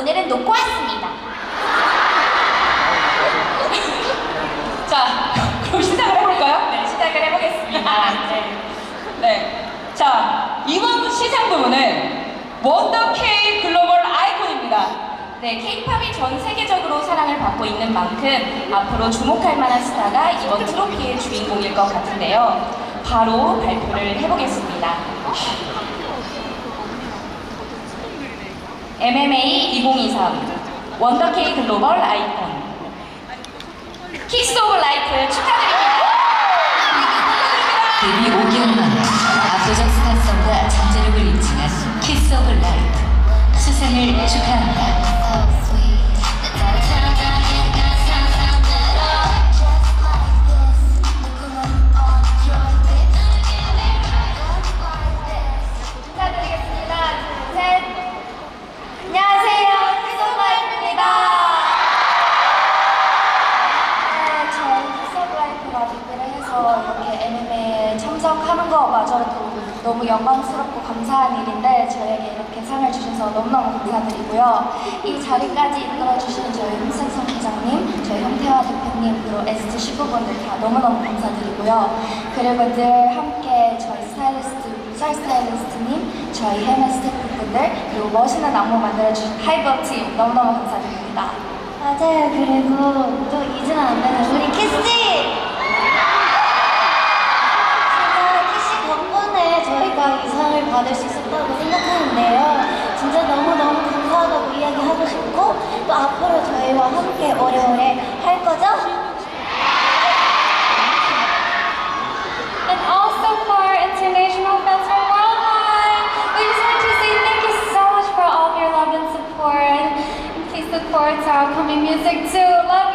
오늘은 놓고 왔습니다. 자, 그럼 시작을 해볼까요? 네, 시작을 해보겠습니다. 네. 네. 자, 이번 시상 부문은 원더 K 글로벌 아이콘입니다. 네, 케이팝이 전 세계적으로 사랑을 받고 있는 만큼 앞으로 주목할 만한 스타가 이번 트로피의 주인공일 것 같은데요. 바로 발표를 해보겠습니다. MMA 2023 원더케이 글로벌 아이콘 키스 오브 라이프 축하드립니다. 데뷔 5개월 만 해서 이렇게 MMA에 참석하는 거마저도 너무 영광스럽고 감사한 일인데 저에게 이렇게 상을 주셔서 너무너무 감사드리고요. 이 자리까지 이끌어주신 저희 홍승성 부장님, 저희 형태화 대표님, 그리고 SG 시부분들 다 너무너무 감사드리고요. 그리고 늘 함께 저희 스타일리스트, 쌀 스타일리스트님, 저희 헤메 스태프분들, 그리고 멋있는 안무 만들어주신 하이버 팀 너무너무 감사드립니다. 맞아요. 그리고 또 잊으면 안 되는 우리 키씨! 받을 수 있었다고 생각하는데요. 진짜 너무너무 감사하다고 이야기하고 싶고 또 앞으로 저희와 함께 오래오래 할 거죠? and also for international from worldwide. We just want to say thank you so much for all of your love and support. And please look forward to our upcoming music too.